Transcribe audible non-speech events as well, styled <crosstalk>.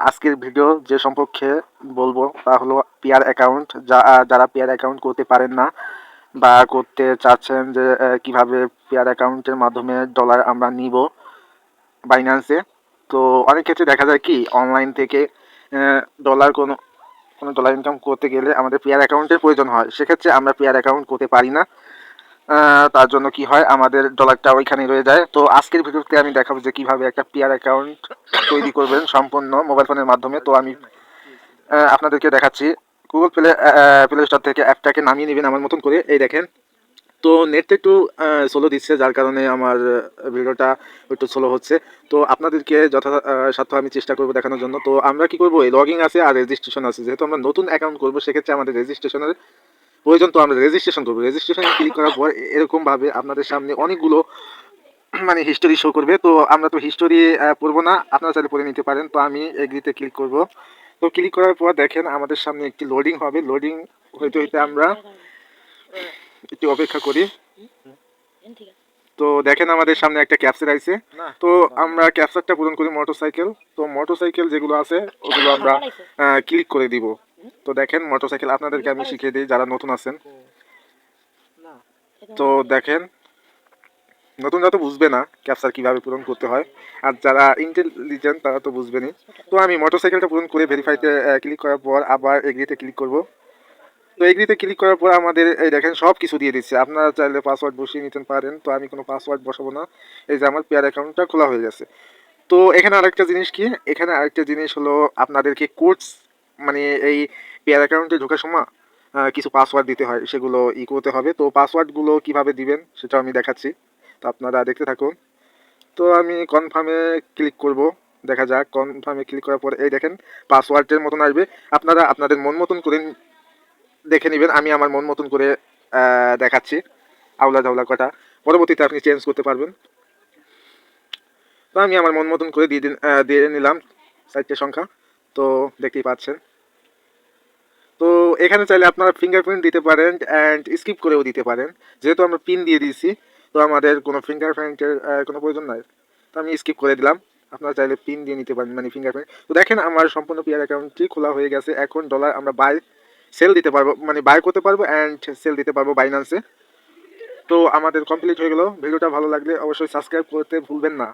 আজকের ভিডিও যে সম্পর্কে বলব তা হলো পিয়ার অ্যাকাউন্ট যা, যারা পিয়ার অ্যাকাউন্ট করতে পারেন না বা করতে চাচ্ছেন যে কীভাবে পিয়ার অ্যাকাউন্টের মাধ্যমে ডলার আমরা নিব বাইন্যান্সে তো অনেক ক্ষেত্রে দেখা যায় কি অনলাইন থেকে ডলার কোনো কোনো ডলার ইনকাম করতে গেলে আমাদের পিয়ার অ্যাকাউন্টের প্রয়োজন হয়। সেক্ষেত্রে আমরা পিয়ার অ্যাকাউন্ট করতে পারি না। তার জন্য কি হয়, আমাদের ডলারটা ওইখানে রয়ে যায়। তো আজকের ভিডিওতে আমি দেখাবো যে কীভাবে একটা পিয়ার অ্যাকাউন্ট তৈরি করবেন সম্পূর্ণ মোবাইল ফোনের মাধ্যমে। তো আমি আপনাদেরকে দেখাচ্ছি। গুগল প্লে প্লে স্টোর থেকে অ্যাপটাকে নামিয়ে নেবেন আমার মতন করে। এই দেখেন। তো নেটটা একটু স্লো দিচ্ছে, যার কারণে আমার ভিডিওটা একটু স্লো হচ্ছে। তো আপনাদেরকে যথাসাধ্য আমি চেষ্টা করব দেখানোর জন্য। তো আমরা কি করব? লগিং আছে আর রেজিস্ট্রেশন আছে। যেহেতু আমরা নতুন অ্যাকাউন্ট করব, সেক্ষেত্রে আমাদের রেজিস্ট্রেশনের প্রয়োজন তো আমরা রেজিস্ট্রেশন করব। রেজিস্ট্রেশন ক্লিক করার পর এরকমভাবে আপনাদের সামনে অনেকগুলো মানে হিস্টোরি শো করবে। তো আমরা তো হিস্টোরি পড়ব না আপনারা চাইলে পড়ে নিতে পারেন। তো আমি এগ্রিতে ক্লিক করব। তো ক্লিক করার পর দেখেন আমাদের সামনে একটি লোডিং হবে। লোডিং হইতে হইতে আমরা একটু অপেক্ষা করি। তো দেখেন আমাদের সামনে একটা ক্যাপচার আইছে। তো আমরা ক্যাপচারটা পূরণ করি মোটরসাইকেল তো মোটরসাইকেল যেগুলো আছে ওগুলো আমরা <laughs> ক্লিক করে দিব। তো দেখেন মোটরসাইকেল আপনাদেরকে আমি শিখিয়ে দিই, যারা নতুন আছেন। তো দেখেন নতুনরা তো বুঝবে না ক্যাপচার কীভাবে পূরণ করতে হয়, আর যারা ইন্টেলিজেন্ট তারা তো বুঝবেনই তো আমি মোটরসাইকেলটা পূরণ করে ভেরিফাইতে ক্লিক করার পর আবার এগ্রিতে ক্লিক করব। তো এগ্রিতে ক্লিক করার পর আমাদের এই দেখেন সব কিছু দিয়ে দিচ্ছে। আপনারা চাইলে পাসওয়ার্ড বসিয়ে নিতে পারেন, তো আমি কোনো পাসওয়ার্ড বসাবো না। এই যে আমার পেয়ার অ্যাকাউন্টটা খোলা হয়ে গেছে। তো এখানে আরেকটা জিনিস কি? এখানে আরেকটা জিনিস হলো আপনাদেরকে কোডস মানে এই পেয়ার অ্যাকাউন্টে ঢোকার সময় কিছু পাসওয়ার্ড দিতে হয়, সেগুলো ই করতে হবে। তো পাসওয়ার্ডগুলো কীভাবে দিবেন সেটা আমি দেখাচ্ছি। তো আপনারা দেখতে থাকুন। তো আমি কনফার্মে ক্লিক করব, দেখা যাক। কনফার্মে ক্লিক করার পর, এই দেখেন পাসওয়ার্ডের মতন আসবে। আপনারা আপনাদের মন মতন করে দেখে নেবেন, আমি আমার মন মতন করে দেখাচ্ছি। আউলা ঝাউলা কটা। পরবর্তীতে আপনি চেঞ্জ করতে পারবেন। তো আমি আমার মন মতন করে দিয়ে দিয়ে নিলাম চারটে সংখ্যা। তো দেখতেই পাচ্ছেন। এখানে চাইলে আপনারা ফিঙ্গারপ্রিন্ট দিতে পারেন অ্যান্ড স্কিপ করেও দিতে পারেন। যেহেতু আমরা পিন দিয়ে দিয়েছি, তো আমাদের কোনো ফিঙ্গারপ্রিন্টের কোনো প্রয়োজন নাই। তো আমি স্কিপ করে দিলাম। আপনারা চাইলে পিন দিয়ে নিতে পারেন মানে ফিঙ্গারপ্রিন্ট তো দেখেন আমার সম্পূর্ণ পিয়ার অ্যাকাউন্টটি খোলা হয়ে গেছে। এখন ডলার আমরা বাই সেল দিতে পারব মানে বাই করতে পারব অ্যান্ড সেল দিতে পারব বাইন্যান্সে তো আমাদের কমপ্লিট হয়ে গেল। ভিডিওটা ভালো লাগলে অবশ্যই সাবস্ক্রাইব করতে ভুলবেন না।